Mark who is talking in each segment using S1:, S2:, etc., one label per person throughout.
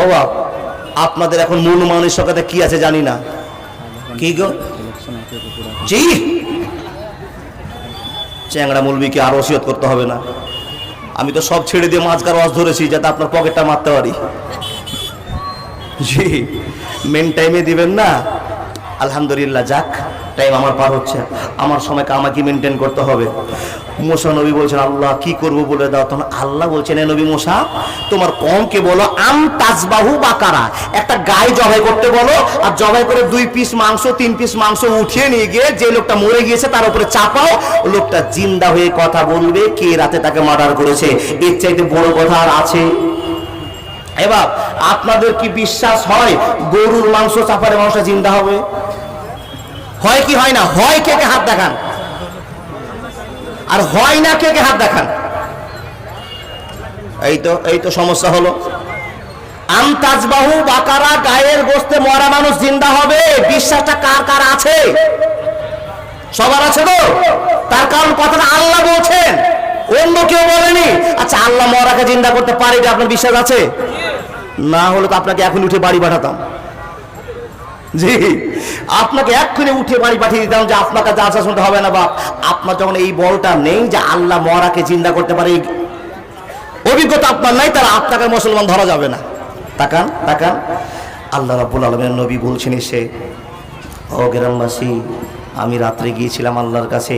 S1: ও বাপ আপনাদের এখন মূল মানসিকতা কি আছে জানি না কি গো জি চ্যাংড়া মুলবিকে আর ওসিয়ত করতে হবে না আমি তো সব ছেড়ে দিয়ে মাঝকার ওয়াজ ধরেছি যাতে আপনার পকেটটা মারতে পারি জি মেন টাইমে দিবেন না আলহামদুলিল্লাহ যাক টাইম আমার পার হচ্ছে আমার সময়কে আমাকে মেনটেন করতে হবে মোসা নবী বলছেন আল্লাহ কি করব বলে দাও তখন আল্লাহ বলছেন এ নবী মোসা তোমার কমকে বলো আম তাজবাহু বাকারা একটা গায়ে জবাই করতে বলো আর জবাই করে দুই পিস মাংস তিন পিস মাংস উঠিয়ে নিয়ে গিয়ে যে লোকটা মরে গিয়েছে তার উপরে চাপাও লোকটা জিন্দা হয়ে কথা বলবে কে রাতে তাকে মার্ডার করেছে এর চাইতে বড় কথা আর আছে এবার আপনাদের কি বিশ্বাস হয় গরুর মাংস চাপারে মানুষটা জিন্দা হবে হয় কি হয় না হয় কে কে হাত দেখান আর হয় না কে কে হাত দেখান এই তো এই তো সমস্যা হলো আম তাজবাহু বাকারা গায়ের গোস্তে মরা মানুষ জিন্দা হবে বিশ্বাসটা কার কার আছে সবার আছে তো তার কারণ কথাটা আল্লাহ বলছেন অন্য কেউ বলেনি আচ্ছা আল্লাহ মরাকে জিন্দা করতে পারে এটা আপনার বিশ্বাস আছে না হলে তো আপনাকে এখন উঠে বাড়ি পাঠাতাম জি আপনাকে এক্ষুনি উঠে বাড়ি পাঠিয়ে দিতাম যে আপনাকে যা আশা শুনতে হবে না বাপ আপনার যখন এই বলটা নেই যে আল্লাহ মরাকে চিন্তা করতে পারে অভিজ্ঞতা আপনার নাই তারা আপনাকে মুসলমান ধরা যাবে না তাকান তাকান আল্লাহ রাবুল আলমের নবী বলছেন সে ও গ্রামবাসী আমি রাত্রে গিয়েছিলাম আল্লাহর কাছে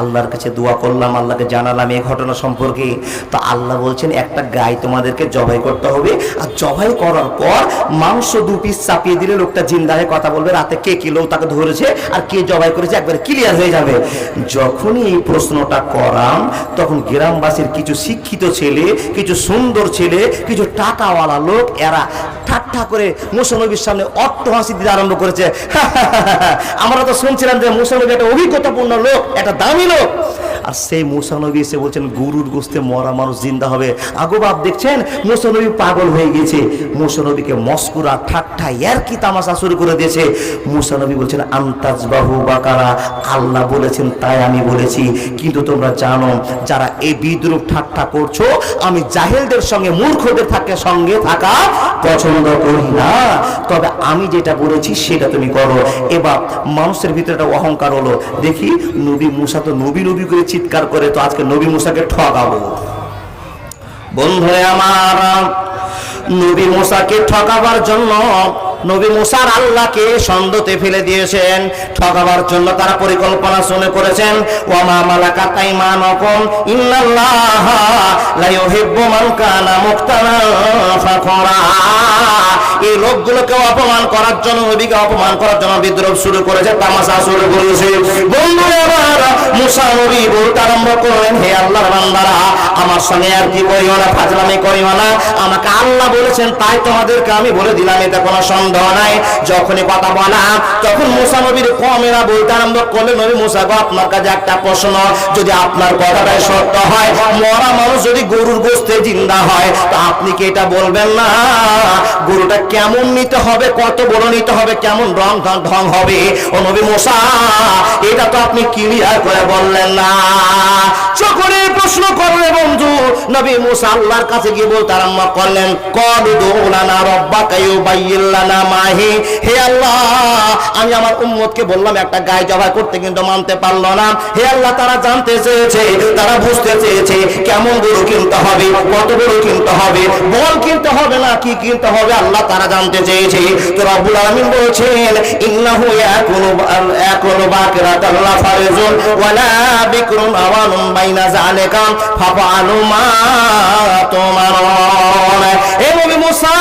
S1: আল্লাহর কাছে দোয়া করলাম আল্লাহকে জানালাম এই ঘটনা সম্পর্কে তো আল্লাহ বলছেন একটা গাই তোমাদেরকে জবাই করতে হবে আর জবাই করার পর মাংস দু পিস চাপিয়ে দিলে লোকটা জিন্দা কথা বলবে রাতে কে কিলো তাকে ধরেছে আর কে জবাই করেছে একবার ক্লিয়ার হয়ে যাবে যখনই এই প্রশ্নটা করাম তখন গ্রামবাসীর কিছু শিক্ষিত ছেলে কিছু সুন্দর ছেলে কিছু টাকাওয়ালা লোক এরা ঠাট্টা করে মুসনবীর সামনে অট্টহাসি দিতে আরম্ভ করেছে আমরা তো শুনছিলাম যে মুসনবী একটা অভিজ্ঞতাপূর্ণ লোক একটা দামি লোক আর সেই মোসানবী এসে বলছেন গুরুর গোস্তে মরা মানুষ জিন্দা হবে আগো বাপ দেখছেন মোসানবী পাগল হয়ে গেছে মোসানবীকে মস্কুরা ঠাট্টা ইয়ার কি তামাশা শুরু করে দিয়েছে মোসানবী বলছেন আন্তাজ বাহু বা কারা আল্লাহ বলেছেন তাই আমি বলেছি কিন্তু তোমরা জানো যারা এই বিদ্রুপ ঠাট্টা করছো আমি জাহেলদের সঙ্গে মূর্খদের থাকে সঙ্গে থাকা পছন্দ করি না তবে আমি যেটা বলেছি সেটা তুমি করো এবার মানুষের ভিতরে একটা অহংকার হলো দেখি নবী মুসা তো নবী নবী করেছি চিৎকার করে তো আজকে নবী মুসাকে ঠকাবো বন্ধু আমার নবী মোসাকে ঠকাবার জন্য নবী মুসার আল্লাহকে সন্দতে ফেলে দিয়েছেন ঠকাবার জন্য তারা পরিকল্পনা শুনে করেছেন ওয়ামা মালাকা তাই ইন্নাল্লাহ এই লোকগুলোকে অপমান করার জন্য নবীকে অপমান করার জন্য বিদ্রোহ শুরু করেছে তামাশা শুরু করেছে বন্ধু আমার মুসা নবী বলতে আরম্ভ করলেন হে আল্লাহর বান্দারা আমার সঙ্গে আর কি করিও না ফাজলামি করিও না আমাকে আল্লাহ বলেছেন তাই তোমাদেরকে আমি বলে দিলাম এটা কোনো সন্দেহ যখনই কথা বলা তখন মুসা নবীর কমেরা বলতে আরম্ভ করলে নবী মুসা গো আপনার কাছে একটা প্রশ্ন যদি আপনার কথাটাই সত্য হয় মরা মানুষ যদি গরুর গোস্তে জিন্দা হয় তা আপনি কি এটা বলবেন না গরুটা কেমন নিতে হবে কত বড় নিতে হবে কেমন রং ঢং হবে ও নবী মোসা এটা তো আপনি ক্লিয়ার করে বললেন না চকরে প্রশ্ন করলে বন্ধু নবী মুসা আল্লাহর কাছে গিয়ে বলতে আরম্ভ করলেন কদ দৌলানা রব্বাকায়ু বাইয়িল্লানা মাহি হে আল্লাহ আমি আমার উম্মতকে বললাম একটা গায়ে জবাই করতে কিন্তু মানতে পারলো না হে আল্লাহ তারা জানতে চেয়েছে তারা বুঝতে চেয়েছে কেমন গরু কিনতে হবে কত গরু কিনতে হবে বল কিনতে হবে না কি কিনতে হবে আল্লাহ তারা জানতে চেয়েছে তো রাবুল আলমিন বলছেন ইন্নাহু এখনো এখনো বাকরাত আল্লাহ ফারেজুন ওয়ালা বিক্রুন আওয়ানুন বাইনা জালেকা ফাফালু মা তোমার হে নবী মুসা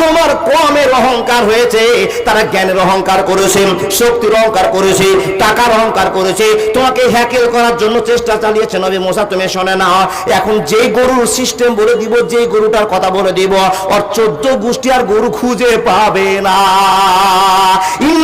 S1: তোমার কমের অহংকার অহংকার হয়েছে তারা জ্ঞানের অহংকার করেছে শক্তির অহংকার করেছে টাকার অহংকার করেছে তোমাকে হ্যাকেল করার জন্য চেষ্টা চালিয়েছে নবী মোসা তুমি শোনে না এখন যে গরুর সিস্টেম বলে দিব যে গরুটার কথা বলে দিব আর চোদ্দ গোষ্ঠী আর গরু খুঁজে পাবে না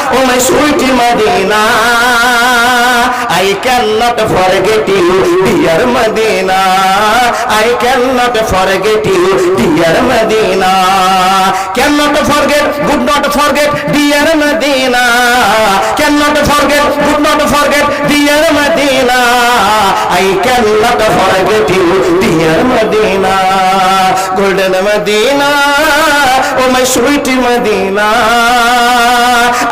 S1: Oh my sweet Medina, I cannot forget you, dear Medina. I cannot forget you, dear Medina. Cannot forget, would not forget, dear Medina. மைக்கெல்லாம் பழகத்தி உத்தியர் மதீனா கோல்டன் மதீனா உமை சுவிட்டு மதீனா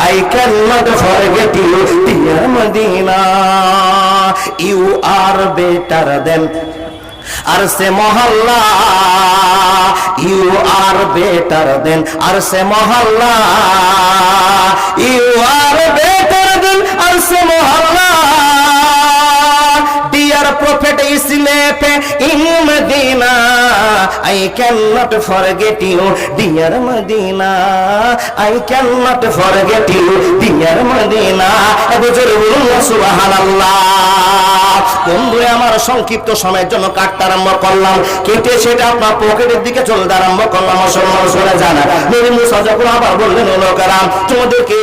S1: மைக்கெல்லாம் பழகத்தி உத்தியர் Medina you are better than আর সে মহল্লা you are better than আর সে মহল্লা ইউ আর বেটার দেন আর সে মহল্লা prophet is left in Medina. I cannot forget you, dear Medina. I cannot forget you, dear Medina. বন্ধুরে আমার সংক্ষিপ্ত সময়ের জন্য কাটতে আরম্ভ করলাম কেটে সেটা আপনার পকেটের দিকে চলতে আরম্ভ করলাম অসম্মান শুনে জানা মেরে মুসা যখন আবার বললেন লোকেরা তোমাদেরকে